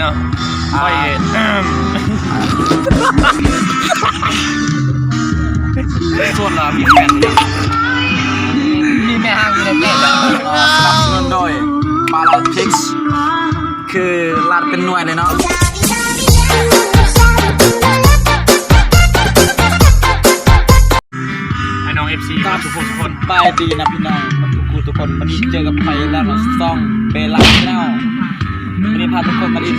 เนาะค่อยส่วนเรามีแฟนมีแม่ห้างมีในเพจสนับสนุนโดยปลาลาพิกซ์คือลาดเป็นหน่วยเลยเนาะไอ้น้องเอฟซีครับทุกคนทุกคนบายดีนะพี่น้องมาทุกคูทุกคนวันนี้เจอกับไพแล้วเนาะซองเบลังแนลวั วันนี้พาทุกคนมาดิน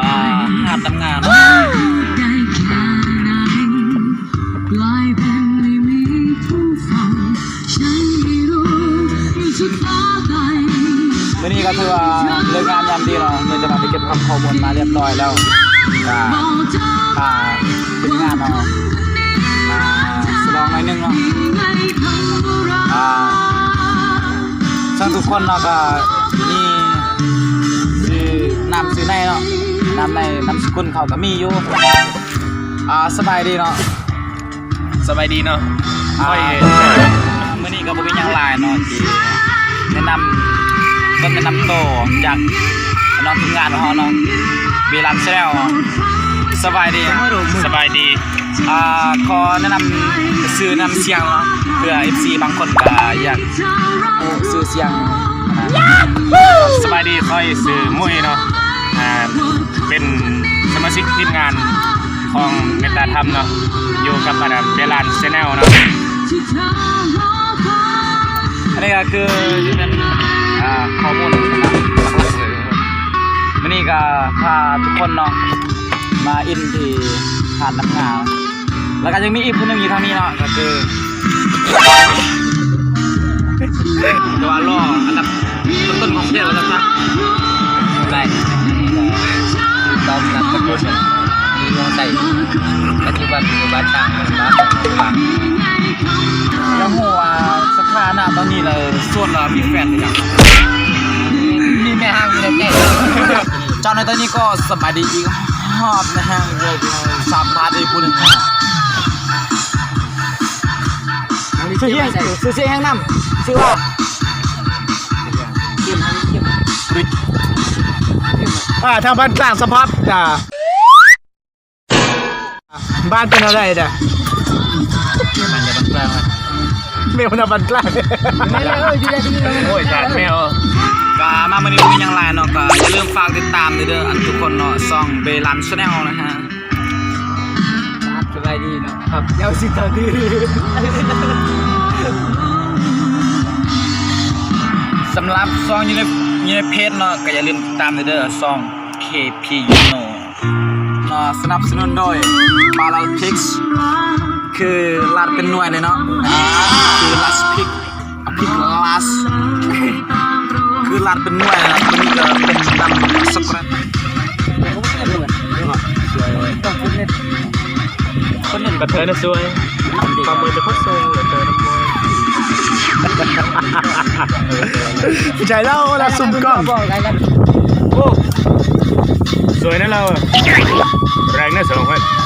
อาหาดทำนานวันนี้ก็ถือว่าเลิกงานยามดีเนาะเลยจะมาไปเก็บคำข้อมูลมาเรียบร้อยแล้วก็บอกเธอพาทีมงานเนาะมาสลองหน่อยนึงเนาะช่างทุกคนเนาะก็ อนำซื้อในเนาะนำในนำสกุลเขาก็มีอยู่อ่าสบายดีเนาะสบายดีเนาะอ่าค่อยมื่อนี้ก็บ่มีหยังหลายเนาะที่แนะนำต้นแนะนำโตวจากน้องทีมงานของเราเนาะเบลันเซลสบายดีสบายดีอ่าขอแนะนำซื้อนำเสียงเนาะเพื่อ FC บางคนก็อยากรู้ซื้อเสียงนะ สบายดีค่อยสื่อมุ้ยเนาะอ่า เป็นสมาชิกทีมงานของเมตาธรรมเนาะอยู่กับมาดามเบลานเซนแนลเนาะที่เธอรอคอยอันนี้ก็คือเป็นข้อมูลนะหลักๆเลยวันนี้ก็พาทุกคนเนาะมาอินที่หาดน้ำงาวแล้วก็ยังมีอีกคนหนึงอยู่ทางนี้เนาะก็คือ บันอยู่บ้านช่างบ้านบ้านแล้วหัวสถานะตอนนี้เลยส่วนเรามีแฟนหรือยังมีแม่ห้างมีในเพจเจ้าในตอนนี้ก็สบายดีอีกฮอบนะฮะเลยสามพาร์ทอีกคนหนึ่งนะชื่อเฮียชื่อเสียงแห่งน้ำชื่อว่าอ่าทางบ้านกลางสภาพอ่า บ้านเป็นอะไรเนี่ยมันจะบันแปลงไหมเมลนาบ้านกลางไม่เลยเอออยู่ได้ที่นี่เลยโอ้ยจานแมวก็มาวันนี้มีอย่างไรเนาะก็อย่าลืมฝากติดตามด้วยเด้ออันทุกคนเนาะซองเบลันชาแนลนะฮะสบายดีเนาะครับยาวสิตาดีสำหรับซองอยู่ในอยู่ในเพจเนาะก็อย่าลืมติดตามด้วยเด้อซอง KP u n o เนาะ สนับสนุนโดยบาลาพิกซ์คือลาดเป็นหน่วยเลยเนาะคือลาสพิกพิกลาสคือลาดเป็นหน่วยนะตัวนี้ก็เป็นดำสกรัตคนหนึ่งกระเทยนะสวยปลามือจะพัดทรงกระเทยน้ำมันใจเล่าละซุ่มกล้องบอ กอะไร